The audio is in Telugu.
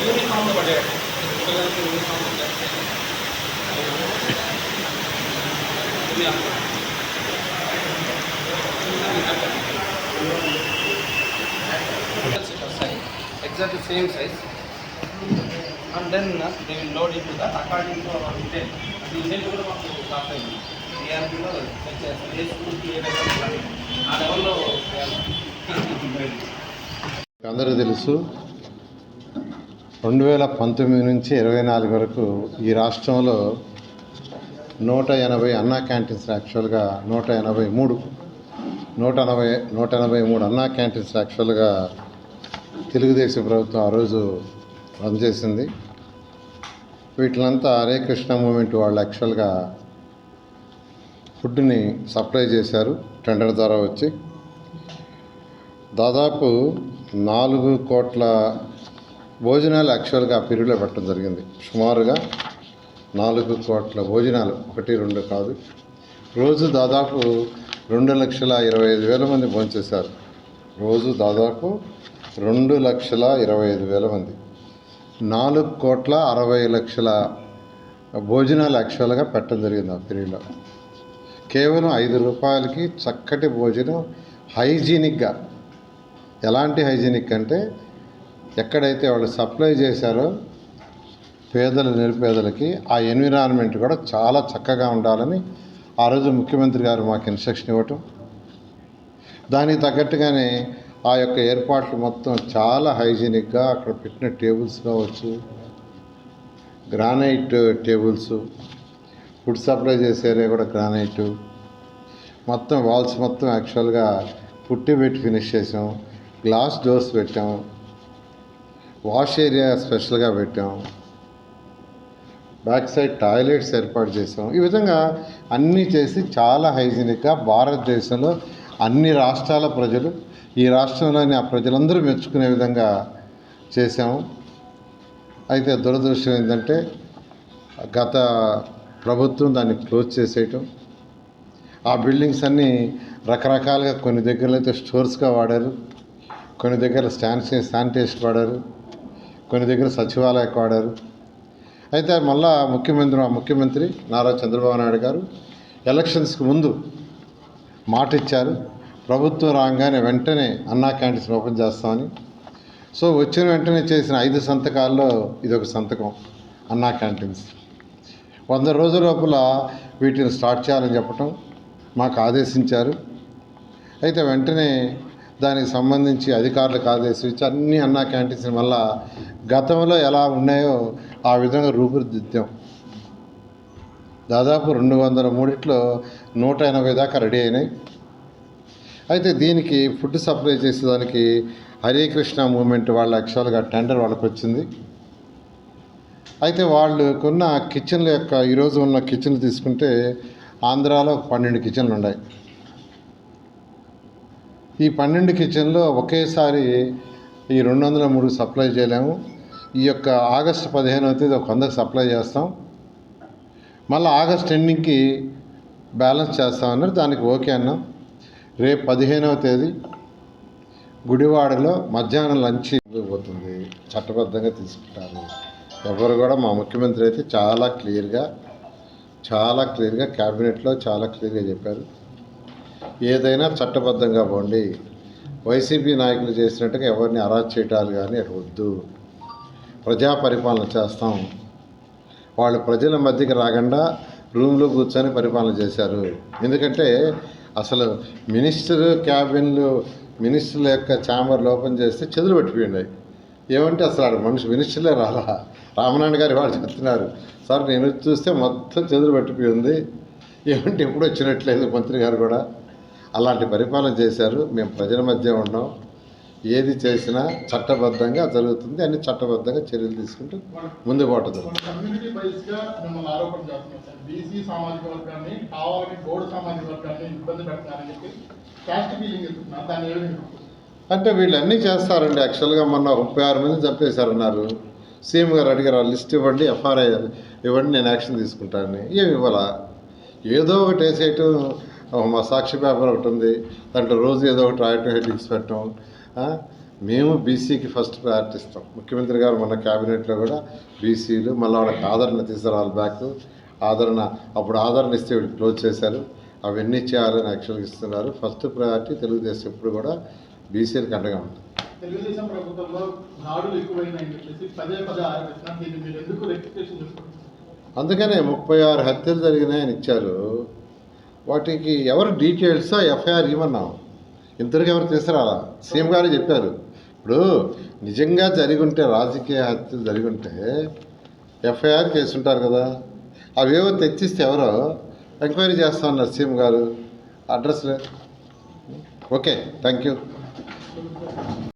యూనిఫామ్లో పడ్డాడు పిల్లలకి uniform exactly same size and then uh, they will load it to the according to our intent అది ఇంటెంట్ కూడా మాకు స్టార్ట్ అయింది టీఆర్పీలో చెక్ చేస్తాం ఏ స్కూల్కి ఏ లెవెల్ ఆ లెవెల్లో అందరూ తెలుసు రెండు వేల పంతొమ్మిది నుంచి ఇరవై నాలుగు వరకు ఈ రాష్ట్రంలో నూట ఎనభై అన్నా క్యాంటీన్స్ యాక్చువల్గా నూట ఎనభై మూడు నూట ఎనభై నూట ఎనభై మూడు అన్నా క్యాంటీన్స్ యాక్చువల్గా తెలుగుదేశం ప్రభుత్వం ఆ రోజు రన్ చేసింది. వీటిలంతా హరే కృష్ణ మూమెంట్ వాళ్ళు యాక్చువల్గా ఫుడ్ని సప్లై చేశారు టెండర్ ద్వారా వచ్చి. దాదాపు నాలుగు కోట్ల భోజనాలు యాక్చువల్గా ఆ పీరియడ్లో పెట్టడం జరిగింది. సుమారుగా నాలుగు కోట్ల భోజనాలు ఒకటి రెండు కాదు. రోజు దాదాపు రెండు లక్షల ఇరవై ఐదు వేల మంది భోంచేశారు రోజు దాదాపు రెండు లక్షల ఇరవై ఐదు వేల మంది. నాలుగు కోట్ల అరవై లక్షల భోజనాలు యాక్చువల్గా పెట్టడం జరిగింది ఆ పీరియడ్లో. కేవలం ఐదు రూపాయలకి చక్కటి భోజనం హైజీనిక్గా. ఎలాంటి హైజీనిక్ అంటే ఎక్కడైతే వాళ్ళు సప్లై చేశారో పేదల నిరుపేదలకి ఆ ఎన్విరాన్మెంట్ కూడా చాలా చక్కగా ఉండాలని ఆ రోజు ముఖ్యమంత్రి గారు మాకు ఇన్స్ట్రక్షన్ ఇవ్వటం. దానికి తగ్గట్టుగానే ఆ యొక్క ఏర్పాట్లు మొత్తం చాలా హైజీనిక్గా అక్కడ పెట్టిన టేబుల్స్ కావచ్చు గ్రానైట్ టేబుల్స్ ఫుడ్ సప్లై చేసే ఏరియా కూడా గ్రానైట్. మొత్తం వాల్స్ మొత్తం యాక్చువల్గా పుట్టి పెట్టి ఫినిష్ చేసాం. గ్లాస్ డోర్స్ పెట్టాం. వాష్ ఏరియా స్పెషల్గా పెట్టాం. బ్యాక్ సైడ్ టాయిలెట్స్ ఏర్పాటు చేసాం ఈ విధంగా అన్నీ చేసి చాలా హైజీనిక్గా భారతదేశంలో అన్ని రాష్ట్రాల ప్రజలు ఈ రాష్ట్రంలోని ఆ ప్రజలందరూ మెచ్చుకునే విధంగా చేసాము అయితే దురదృష్టం ఏంటంటే గత ప్రభుత్వం దాన్ని క్లోజ్ చేసేయటం. ఆ బిల్డింగ్స్ అన్నీ రకరకాలుగా కొన్ని దగ్గరలో అయితే స్టోర్స్గా వాడారు. కొన్ని దగ్గర స్టాన్ శానిటేషన్ వాడారు. కొన్ని దగ్గర సచివాలయ వాడారు అయితే మళ్ళా ముఖ్యమంత్రి ముఖ్యమంత్రి నారా చంద్రబాబు నాయుడు గారు ఎలక్షన్స్కి ముందు మాట ఇచ్చారు ప్రభుత్వం రాగానే వెంటనే అన్నా క్యాంటీన్స్ ఓపెన్ చేస్తామని. సో వచ్చిన వెంటనే చేసిన ఐదు సంతకాల్లో ఇది ఒక సంతకం అన్నా క్యాంటీన్స్. వంద రోజుల లోపల వీటిని స్టార్ట్ చేయాలని చెప్పటం మాకు ఆదేశించారు. అయితే వెంటనే దానికి సంబంధించి అధికారులకు ఆదేశించి అన్ని అన్నా క్యాంటీన్స్ వల్ల గతంలో ఎలా ఉన్నాయో ఆ విధంగా రూపుదిద్దాం. దాదాపు రెండు వందల మూడిట్లో నూట ఎనభై దాకా రెడీ అయినాయి. అయితే దీనికి ఫుడ్ సప్లై చేసేదానికి హరే కృష్ణ మూమెంట్ వాళ్ళ యాక్చువల్గా టెండర్ వాళ్ళకి వచ్చింది. అయితే వాళ్ళకున్న కిచెన్ల యొక్క ఈరోజు ఉన్న కిచెన్లు తీసుకుంటే ఆంధ్రాలో పన్నెండు కిచెన్లు ఉన్నాయి. ఈ పన్నెండు కిచెన్లో ఒకేసారి ఈ రెండు వందల మూడు సప్లై చేయలేము. ఈ యొక్క ఆగస్టు పదిహేనవ తేదీ ఒక వందకు సప్లై చేస్తాం. మళ్ళీ ఆగస్ట్ ఎండింగ్కి బ్యాలెన్స్ చేస్తామన్నారు దానికి ఓకే అన్నాం. రేపు పదిహేనవ తేదీ గుడివాడలో మధ్యాహ్నం లంచ్ ఇవ్వబోతుంది. చట్టబద్ధంగా తీసుకుంటారు. ఎవరు కూడా మా ముఖ్యమంత్రి అయితే చాలా క్లియర్గా చాలా క్లియర్గా క్యాబినెట్లో చాలా క్లియర్గా చెప్పారు. ఏదైనా చట్టబద్ధంగా పోండి. వైసీపీ నాయకులు చేసినట్టుగా ఎవరిని అరాజ్ చేయటాలు కానీ అటు వద్దు. ప్రజా పరిపాలన చేస్తాం. వాళ్ళు ప్రజల మధ్యకి రాకుండా రూమ్లో కూర్చొని పరిపాలన చేశారు. ఎందుకంటే అసలు మినిస్టర్ క్యాబిన్లు మినిస్టర్ల యొక్క ఛాంబర్లు ఓపెన్ చేస్తే చెదులు పెట్టిపోయినాయి. ఏమంటే అసలు ఆడ మనిషి మినిస్టర్లే రాలా. రామనాయుడు గారు వాళ్ళు చెప్తున్నారు. సార్ నేను చూస్తే మొత్తం చెదులు పట్టిపోయి ఉంది. ఏమంటే ఎప్పుడు వచ్చినట్లేదు మంత్రి గారు కూడా. అలాంటి పరిపాలన చేశారు. మేము ప్రజల మధ్య ఉన్నాం. ఏది చేసినా చట్టబద్ధంగా జరుగుతుంది. అన్ని చట్టబద్ధంగా చర్యలు తీసుకుంటూ ముందు విధంగా అంటే వీళ్ళు అన్నీ చేస్తారండి. యాక్చువల్గా మొన్న ముప్పై ఆరు మంది చంపేశారన్నారు. సీఎం గారు అడిగారు ఆ లిస్ట్ ఇవ్వండి ఎఫ్ఐఆర్ ఇవ్వండి నేను యాక్షన్ తీసుకుంటానని. ఏమి ఇవ్వాలా? ఏదో ఒకటి వేసేయటం మా సాక్షి పేపర్ ఒకటి ఉంది. దాంట్లో రోజు ఏదో ఒకటి రాయటం హెడ్డింగ్స్ పెట్టడం? మేము బీసీకి ఫస్ట్ ప్రయారిటీ ఇస్తాం. ముఖ్యమంత్రి గారు మన క్యాబినెట్లో కూడా బీసీలు మళ్ళీ వాళ్ళకి ఆదరణ తీసుకురావాలి బ్యాక్ ఆదరణ అప్పుడు ఆదరణ ఇస్తే వీళ్ళు క్లోజ్ చేశారు. అవన్నీ చేయాలని యాక్చువల్గా ఇస్తున్నారు. ఫస్ట్ ప్రయారిటీ తెలుగుదేశం ఎప్పుడు కూడా బీసీలకు అండగా ఉంటుంది. తెలుగుదేశం ప్రభుత్వంలో దాడులు ఎక్కువైనాయని చెప్పేసి పదే పదే ఆరోపిస్తున్నారు. దీన్ని మీరు ఎందుకు రెక్టిఫికేషన్ చేసుకుంటున్నారు అందుకనే ముప్పై ఆరు హత్యలు జరిగినాయని ఇచ్చారు. వాటికి ఎవరు డీటెయిల్స్ ఎఫ్ఐఆర్ ఇవ్వన్నాం ఇంతవరకు ఎవరు తీసుకురాలా సీఎం గారు చెప్పారు. ఇప్పుడు నిజంగా జరిగి ఉంటే రాజకీయ హత్యలు జరిగి ఉంటే ఎఫ్ఐఆర్ చేసుంటారు కదా. అవేవో తెచ్చిస్తే ఎవరో ఎంక్వైరీ చేస్తా ఉన్నారు సీఎం గారు. Address okay thank you